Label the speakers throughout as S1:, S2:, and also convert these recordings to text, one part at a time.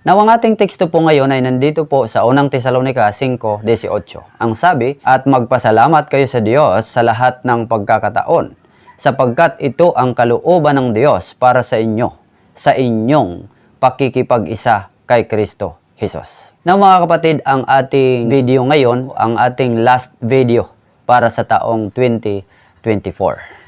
S1: Now, ang ating teksto po ngayon ay nandito po sa unang Tesalonica 5.18. Ang sabi, At magpasalamat kayo sa Diyos sa lahat ng pagkakataon, sapagkat ito ang kalooban ng Diyos para sa inyo, sa inyong pakikipag-isa kay Kristo Jesus. Now mga kapatid, ang ating video ngayon, ang ating last video para sa taong 2024.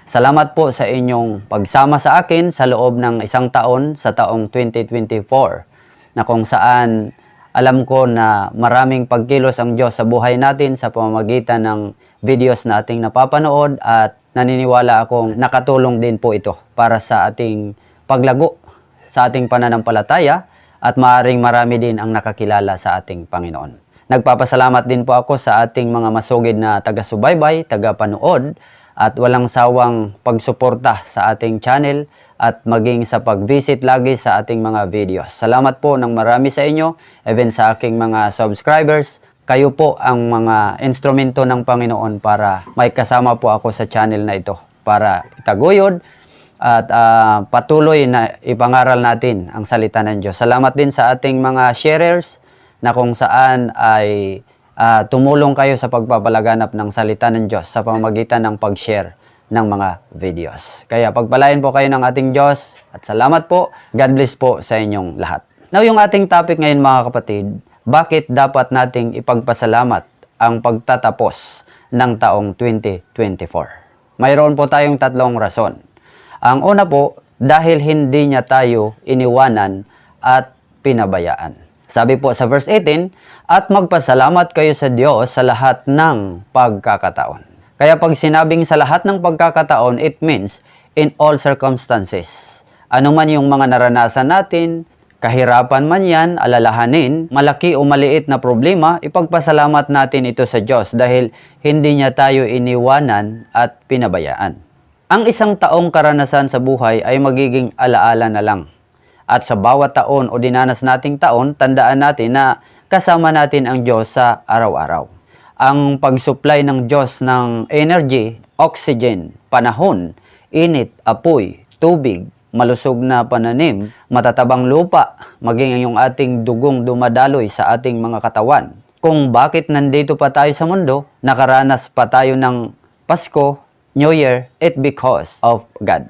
S1: Salamat po sa inyong pagsama sa akin sa loob ng isang taon sa taong 2024 na kung saan alam ko na maraming pagkilos ang Diyos sa buhay natin sa pamamagitan ng videos na ating napapanood at naniniwala akong nakatulong din po ito para sa ating paglago sa ating pananampalataya at maaring marami din ang nakakilala sa ating Panginoon. Nagpapasalamat din po ako sa ating mga masugid na taga-subaybay, taga-panood at walang sawang pagsuporta sa ating channel at maging sa pag-visit lagi sa ating mga videos. Salamat po ng marami sa inyo, even sa aking mga subscribers. Kayo po ang mga instrumento ng Panginoon para may kasama po ako sa channel na ito para itaguyod at ah, patuloy na ipangaral natin ang salita ng Diyos. Salamat din sa ating mga sharers na kung saan ay ah, tumulong kayo sa pagpapalaganap ng salita ng Diyos sa pamamagitan ng pag-share ng mga videos. Kaya pagpalain po kayo ng ating Diyos at salamat po. God bless po sa inyong lahat. Now yung ating topic ngayon mga kapatid, bakit dapat nating ipagpasalamat ang pagtatapos ng taong 2024? Mayroon po tayong tatlong rason. Ang una po, dahil hindi niya tayo iniwanan at pinabayaan. Sabi po sa verse 18, at magpasalamat kayo sa Diyos sa lahat ng pagkakataon. Kaya pag sinabing sa lahat ng pagkakataon, it means in all circumstances. Ano man yung mga naranasan natin, kahirapan man yan, alalahanin, malaki o maliit na problema, ipagpasalamat natin ito sa Diyos dahil hindi niya tayo iniwanan at pinabayaan. Ang isang taong karanasan sa buhay ay magiging alaala na lang. At sa bawat taon o dinanas nating taon, tandaan natin na kasama natin ang Diyos sa araw-araw. Ang pag-supply ng Diyos ng energy, oxygen, panahon, init, apoy, tubig, malusog na pananim, matatabang lupa, maging yung ating dugong dumadaloy sa ating mga katawan. Kung bakit nandito pa tayo sa mundo, nakaranas pa tayo ng Pasko, New Year, it because of God.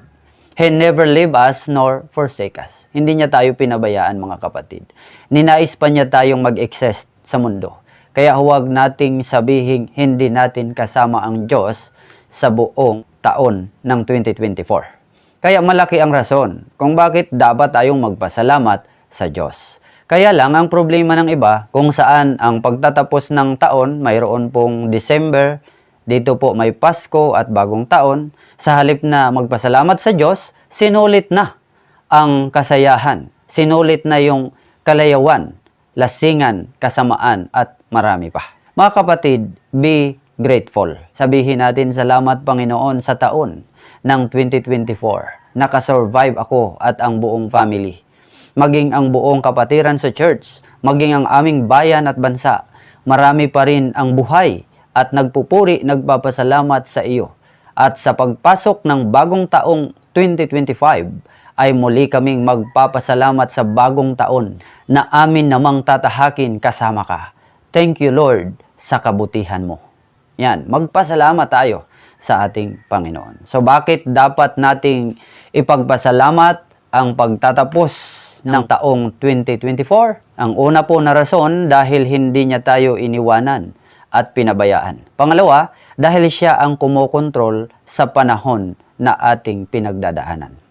S1: He never leave us nor forsake us. Hindi niya tayo pinabayaan mga kapatid. Ninais pa niya tayong mag-exist sa mundo. Kaya huwag nating sabihin hindi natin kasama ang Diyos sa buong taon ng 2024. Kaya malaki ang rason kung bakit dapat tayong magpasalamat sa Diyos. Kaya lang ang problema ng iba kung saan ang pagtatapos ng taon mayroon pong December, dito po may Pasko at bagong taon, sa halip na magpasalamat sa Diyos, sinulit na ang kasayahan, sinulit na yung kalayawan, lasingan, kasamaan at marami pa. Mga kapatid, be grateful. Sabihin natin salamat Panginoon sa taon ng 2024. Nakasurvive ako at ang buong family. Maging ang buong kapatiran sa church, maging ang aming bayan at bansa. Marami pa rin ang buhay at nagpupuri, nagpapasalamat sa iyo. At sa pagpasok ng bagong taong 2025, ay muli kaming magpapasalamat sa bagong taon na amin namang tatahakin kasama ka. Thank you Lord sa kabutihan mo. Yan, magpasalamat tayo sa ating Panginoon. So bakit dapat nating ipagpasalamat ang pagtatapos ng taong 2024? Ang una po na rason dahil hindi niya tayo iniwanan at pinabayaan. Pangalawa, dahil siya ang kumokontrol sa panahon na ating pinagdadaanan.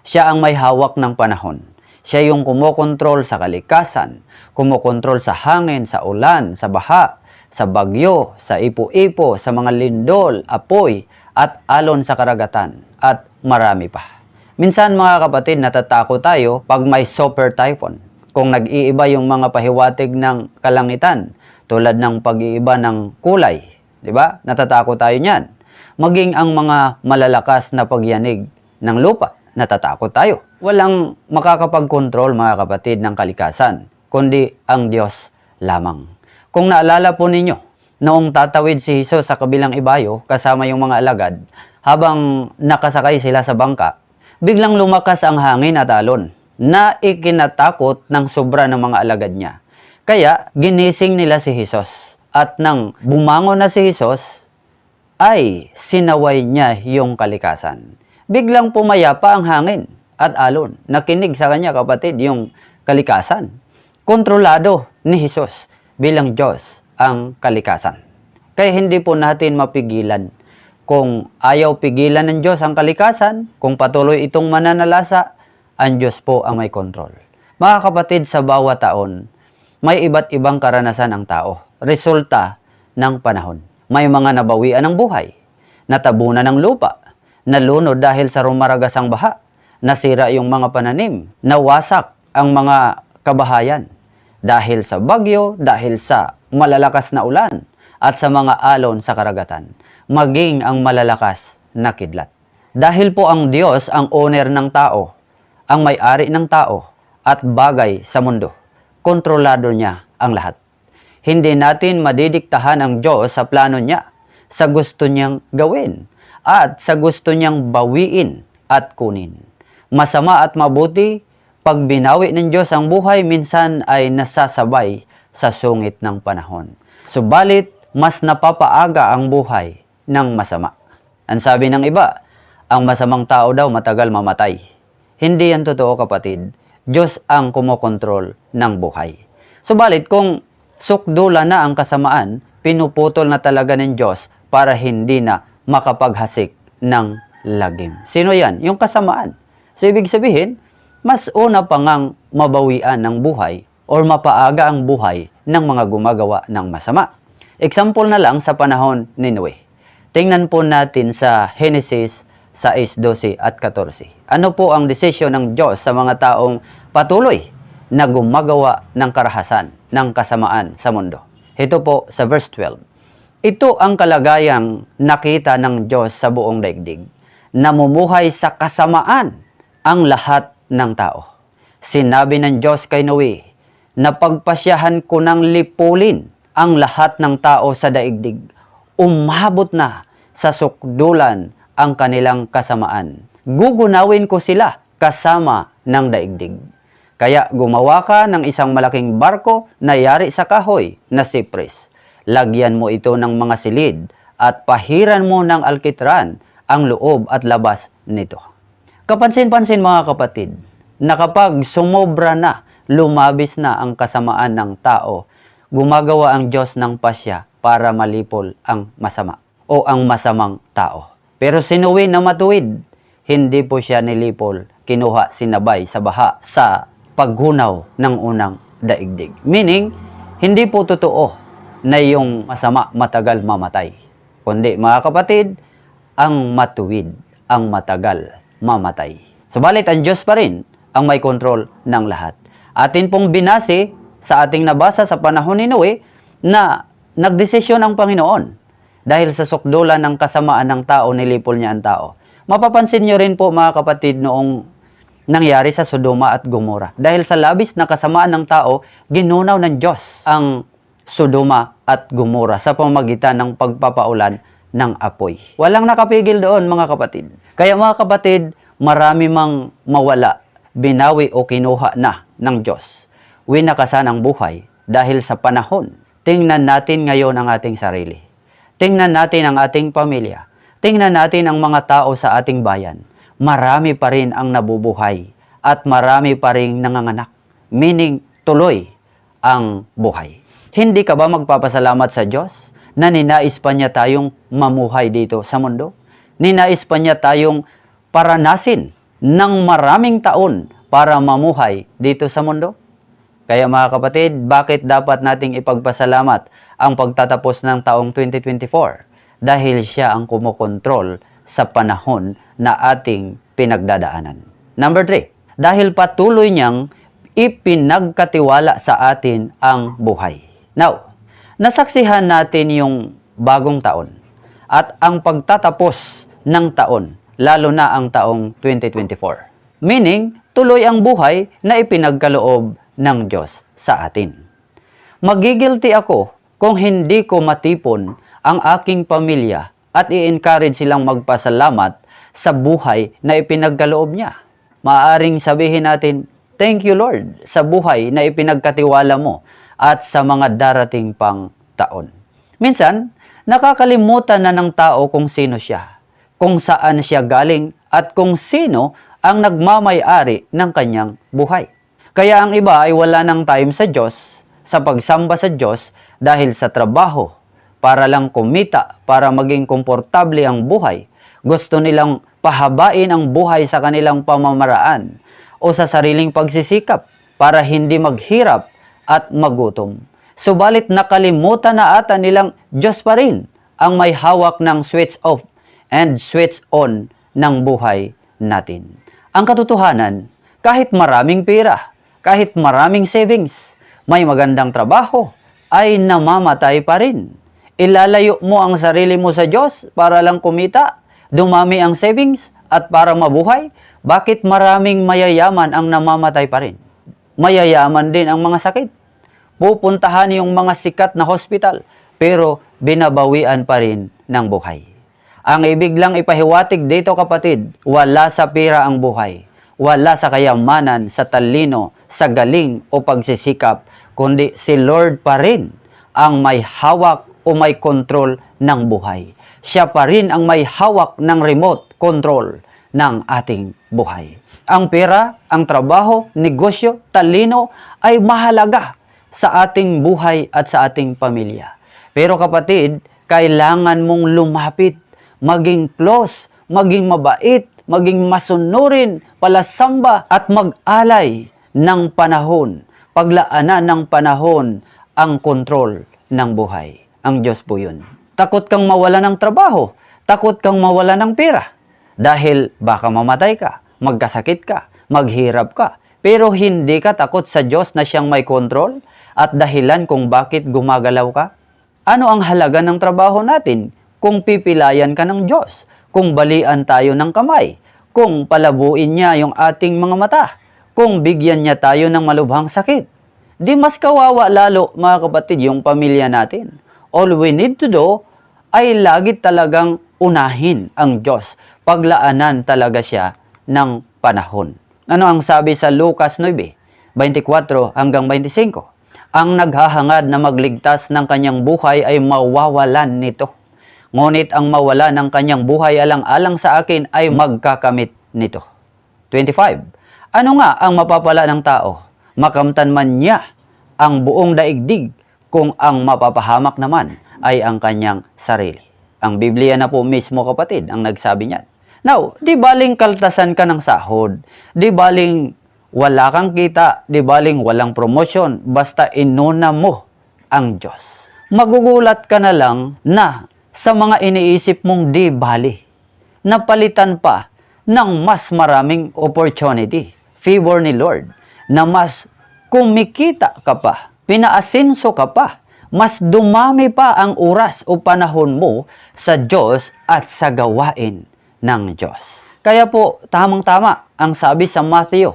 S1: Siya ang may hawak ng panahon. Siya yung kumokontrol sa kalikasan, kumokontrol sa hangin, sa ulan, sa baha, sa bagyo, sa ipo-ipo, sa mga lindol, apoy, at alon sa karagatan, at marami pa. Minsan mga kapatid, natatakot tayo pag may super typhoon. Kung nag-iiba yung mga pahiwatig ng kalangitan, tulad ng pag-iiba ng kulay, di ba? Natatakot tayo niyan. Maging ang mga malalakas na pagyanig ng lupa, natatakot tayo. Walang makakapag-control mga kapatid ng kalikasan, kundi ang Diyos lamang. Kung naalala po ninyo, noong tatawid si Jesus sa kabilang ibayo kasama yung mga alagad, habang nakasakay sila sa bangka, biglang lumakas ang hangin at alon na ikinatakot ng sobra ng mga alagad niya. Kaya ginising nila si Jesus at nang bumangon na si Jesus, ay sinaway niya yung kalikasan. Biglang pumayapa ang hangin at alon. Nakinig sa kanya kapatid yung kalikasan. Kontrolado ni Jesus bilang Diyos ang kalikasan. Kaya hindi po natin mapigilan. Kung ayaw pigilan ng Diyos ang kalikasan, kung patuloy itong mananalasa, ang Diyos po ang may kontrol. Mga kapatid, sa bawat taon, may iba't ibang karanasan ang tao. Resulta ng panahon. May mga nabawian ng buhay, natabunan ng lupa, nalunod dahil sa rumaragasang baha, nasira yung mga pananim, nawasak ang mga kabahayan dahil sa bagyo, dahil sa malalakas na ulan, at sa mga alon sa karagatan, maging ang malalakas na kidlat. Dahil po ang Diyos ang owner ng tao, ang may-ari ng tao, at bagay sa mundo. Kontrolado niya ang lahat. Hindi natin madidiktahan ang Diyos sa plano niya, sa gusto niyang gawin, at sa gusto niyang bawiin at kunin. Masama at mabuti, pag binawi ng Diyos ang buhay, minsan ay nasasabay sa sungit ng panahon. Subalit, mas napapaaga ang buhay ng masama. Ang sabi ng iba, ang masamang tao daw matagal mamatay. Hindi yan totoo kapatid. Diyos ang kumokontrol ng buhay. Subalit kung sukdula na ang kasamaan, pinuputol na talaga ng Diyos para hindi na makapaghasik ng lagim. Sino yan? Yung kasamaan. So ibig sabihin, mas una pa ngang mabawian ng buhay or mapaaga ang buhay ng mga gumagawa ng masama. Example na lang sa panahon ni Noe. Tingnan po natin sa Genesis 6:12 at 14. Ano po ang desisyon ng Diyos sa mga taong patuloy na gumagawa ng karahasan, ng kasamaan sa mundo? Ito po sa verse 12. Ito ang kalagayang nakita ng Diyos sa buong daigdig. Namumuhay sa kasamaan ang lahat ng tao. Sinabi ng Diyos kay Noe, na pagpasyahan ko ng lipulin ang lahat ng tao sa daigdig. Umabot na sa sukdulan ang kanilang kasamaan. Gugunawin ko sila kasama ng daigdig. Kaya gumawa ka ng isang malaking barko na yari sa kahoy na sipres. Lagyan mo ito ng mga silid at pahiran mo ng alkitran ang loob at labas nito. Kapansin-pansin mga kapatid, na kapag sumobra na, lumabis na ang kasamaan ng tao, gumagawa ang Diyos ng pasya para malipol ang masama o ang masamang tao. Pero sinuwi na matuwid, hindi po siya nilipol, kinuha sinabay sa baha sa paghunaw ng unang daigdig. Meaning, hindi po totoo na yung masama matagal mamatay. Kundi mga kapatid, ang matuwid, ang matagal mamatay. Subalit ang Diyos pa rin ang may kontrol ng lahat. Atin pong binase sa ating nabasa sa panahon ni Noe na nagdesisyon ang Panginoon dahil sa sukdulan ng kasamaan ng tao, nilipol niya ang tao. Mapapansin niyo rin po mga kapatid noong nangyari sa Sodoma at Gomora. Dahil sa labis na kasamaan ng tao, ginunaw ng Diyos ang Sodoma at Gomora sa pamagitan ng pagpapaulan ng apoy. Walang nakapigil doon mga kapatid. Kaya mga kapatid, marami mang mawala, binawi o kinuha na ng Diyos. Winakasan ang buhay dahil sa panahon. Tingnan natin ngayon ang ating sarili. Tingnan natin ang ating pamilya. Tingnan natin ang mga tao sa ating bayan. Marami pa rin ang nabubuhay at marami pa rin nanganganak. Meaning, tuloy ang buhay. Hindi ka ba magpapasalamat sa Diyos na ninais pa niya tayong mamuhay dito sa mundo? Ninais pa niya tayong paranasin ng maraming taon para mamuhay dito sa mundo? Kaya mga kapatid, bakit dapat nating ipagpasalamat ang pagtatapos ng taong 2024? Dahil siya ang kumukontrol sa panahon na ating pinagdadaanan. Number 3, dahil patuloy niyang ipinagkatiwala sa atin ang buhay. Now, nasaksihan natin yung bagong taon at ang pagtatapos ng taon, lalo na ang taong 2024. Meaning, tuloy ang buhay na ipinagkaloob ng Diyos sa atin. Magigilty ako kung hindi ko matipon ang aking pamilya at i-encourage silang magpasalamat sa buhay na ipinagkaloob niya. Maaring sabihin natin, Thank you Lord sa buhay na ipinagkatiwala mo at sa mga darating pang taon. Minsan, nakakalimutan na ng tao kung sino siya, kung saan siya galing at kung sino ang nagmamay-ari ng kanyang buhay. Kaya ang iba ay wala ng time sa Diyos, sa pagsamba sa Diyos dahil sa trabaho, para lang kumita, para maging komportable ang buhay. Gusto nilang pahabain ang buhay sa kanilang pamamaraan o sa sariling pagsisikap para hindi maghirap at magutom. Subalit nakalimutan na ata nilang Diyos pa rin ang may hawak ng switch off and switch on ng buhay natin. Ang katotohanan, kahit maraming pera, kahit maraming savings, may magandang trabaho, ay namamatay pa rin. Ilalayo mo ang sarili mo sa Diyos para lang kumita, dumami ang savings, at para mabuhay, bakit maraming mayayaman ang namamatay pa rin? Mayayaman din ang mga sakit. Pupuntahan yung mga sikat na hospital, pero binabawian pa rin ng buhay. Ang ibig lang ipahiwatig dito kapatid, wala sa pira ang buhay. Wala sa kayamanan, sa talino, sa galing o pagsisikap, kundi si Lord pa rin ang may hawak o may control ng buhay. Siya pa rin ang may hawak ng remote control ng ating buhay. Ang pera, ang trabaho, negosyo, talino ay mahalaga sa ating buhay at sa ating pamilya. Pero kapatid, kailangan mong lumapit, maging close, maging mabait, maging masunurin, palasamba at mag-alay ng panahon, paglaanan ng panahon ang kontrol ng buhay. Ang Diyos po yun. Takot kang mawala ng trabaho, takot kang mawala ng pera. Dahil baka mamatay ka, magkasakit ka, maghirap ka. Pero hindi ka takot sa Diyos na siyang may kontrol at dahilan kung bakit gumagalaw ka? Ano ang halaga ng trabaho natin kung pipilayan ka ng Diyos? Kung balian tayo ng kamay? Kung palabuin niya yung ating mga mata? Kung bigyan niya tayo ng malubhang sakit? Di mas kawawa lalo mga kapatid yung pamilya natin. All we need to do ay lagi talagang unahin ang Diyos. Paglaanan talaga siya ng panahon. Ano ang sabi sa Lucas 9, 24 hanggang 25? Ang naghahangad na magligtas ng kanyang buhay ay mawawalan nito. Ngunit ang mawala ng kanyang buhay alang-alang sa akin ay magkakamit nito. 25. Ano nga ang mapapala ng tao? Makamtan man niya ang buong daigdig kung ang mapapahamak naman ay ang kanyang sarili. Ang Biblia na po mismo kapatid ang nagsabi niyan. Now, di baling kaltasan ka ng sahod, di baling wala kang kita, di baling walang promotion, basta inuna mo ang Diyos. Magugulat ka na lang na sa mga iniisip mong di bali, napalitan pa ng mas maraming opportunity, favor ni Lord, na mas kumikita ka pa, pinaasinso ka pa, mas dumami pa ang oras o panahon mo sa Diyos at sa gawain ng Diyos. Kaya po, tamang-tama ang sabi sa Matthew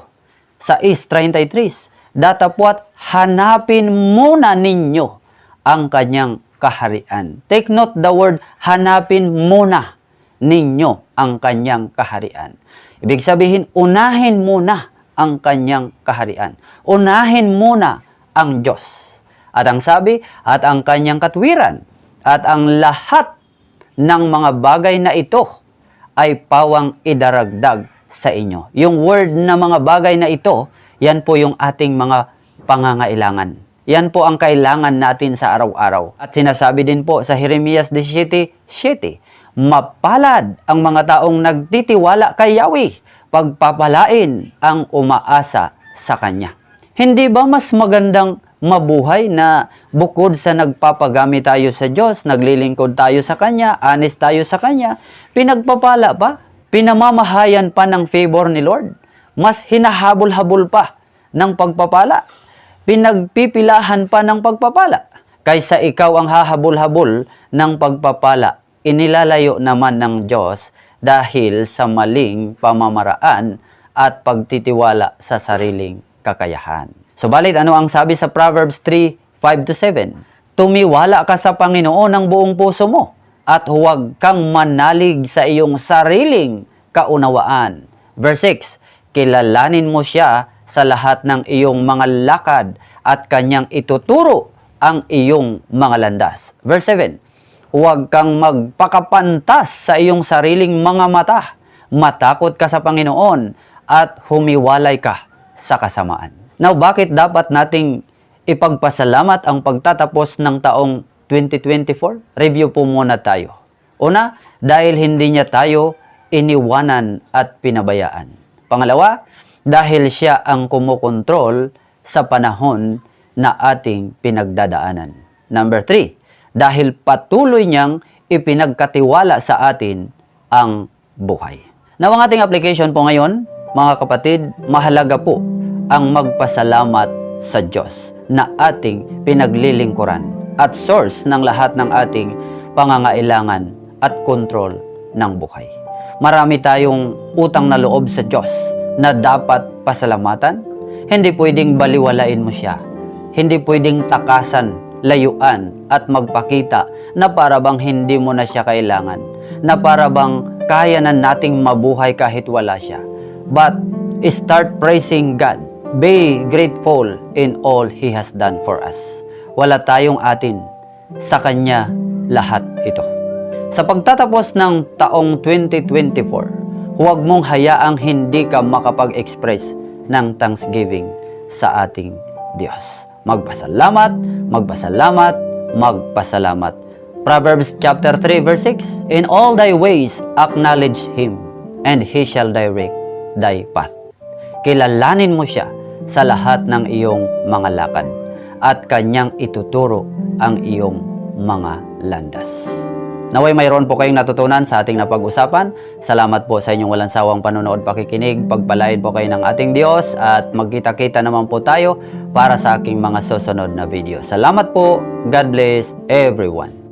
S1: sa 6.33, Datapwat hanapin muna ninyo ang kanyang kaharian. Take note the word, hanapin muna ninyo ang kanyang kaharian. Ibig sabihin, unahin muna ang kanyang kaharian. Unahin muna ang Diyos. At ang sabi, at ang kanyang katwiran, at ang lahat ng mga bagay na ito ay pawang idaragdag sa inyo. Yung word na mga bagay na ito, yan po yung ating mga pangangailangan. Yan po ang kailangan natin sa araw-araw. At sinasabi din po sa Jeremias 17:7, Mapalad ang mga taong nagtitiwala kay Yahweh, pagpapalain ang umaasa sa Kanya. Hindi ba mas magandang mabuhay na bukod sa nagpapagamit tayo sa Diyos, naglilingkod tayo sa Kanya, honest tayo sa Kanya, pinagpapala pa, pinamamahayan pa ng favor ni Lord, mas hinahabol-habol pa ng pagpapala. Pinagpipilahan pa ng pagpapala. Kaysa ikaw ang hahabol-habol ng pagpapala, inilalayo naman ng Diyos dahil sa maling pamamaraan at pagtitiwala sa sariling kakayahan. Subalit ano ang sabi sa Proverbs 3, 5 to 7? Tumiwala ka sa Panginoon ng buong puso mo at huwag kang manalig sa iyong sariling kaunawaan. Verse 6, kilalanin mo siya sa lahat ng iyong mga lakad at kanyang ituturo ang iyong mga landas. Verse 7, huwag kang magpakapantas sa iyong sariling mga mata. Matakot ka sa Panginoon at humiwalay ka sa kasamaan. Now, bakit dapat nating ipagpasalamat ang pagtatapos ng taong 2024? Review po muna tayo. Una, dahil hindi niya tayo iniwanan at pinabayaan. Pangalawa, dahil siya ang kumukontrol sa panahon na ating pinagdadaanan. Number three, dahil patuloy niyang ipinagkatiwala sa atin ang buhay. Now, ang ating application po ngayon, mga kapatid, mahalaga po ang magpasalamat sa Diyos na ating pinaglilingkuran at source ng lahat ng ating pangangailangan at kontrol ng buhay. Marami tayong utang na loob sa Diyos na dapat pasalamatan. Hindi pwedeng baliwalain mo siya. Hindi pwedeng takasan, layuan at magpakita na para bang hindi mo na siya kailangan. Na para bang kaya na nating mabuhay kahit wala siya. But start praising God. Be grateful in all He has done for us. Wala tayong atin. Sa Kanya lahat ito. Sa pagtatapos ng taong 2024, huwag mong hayaang hindi ka makapag-express ng thanksgiving sa ating Diyos. Magpasalamat, magpasalamat, magpasalamat. Proverbs chapter 3 verse 6, In all thy ways acknowledge Him, and He shall direct thy path. Kilalanin mo siya sa lahat ng iyong mga lakad at kanyang ituturo ang iyong mga landas. Naway mayroon po kayong natutunan sa ating napag-usapan. Salamat po sa inyong walang sawang panonood pakikinig. Pagpalain po kayo ng ating Diyos at magkita-kita naman po tayo para sa aking mga susunod na video. Salamat po. God bless everyone.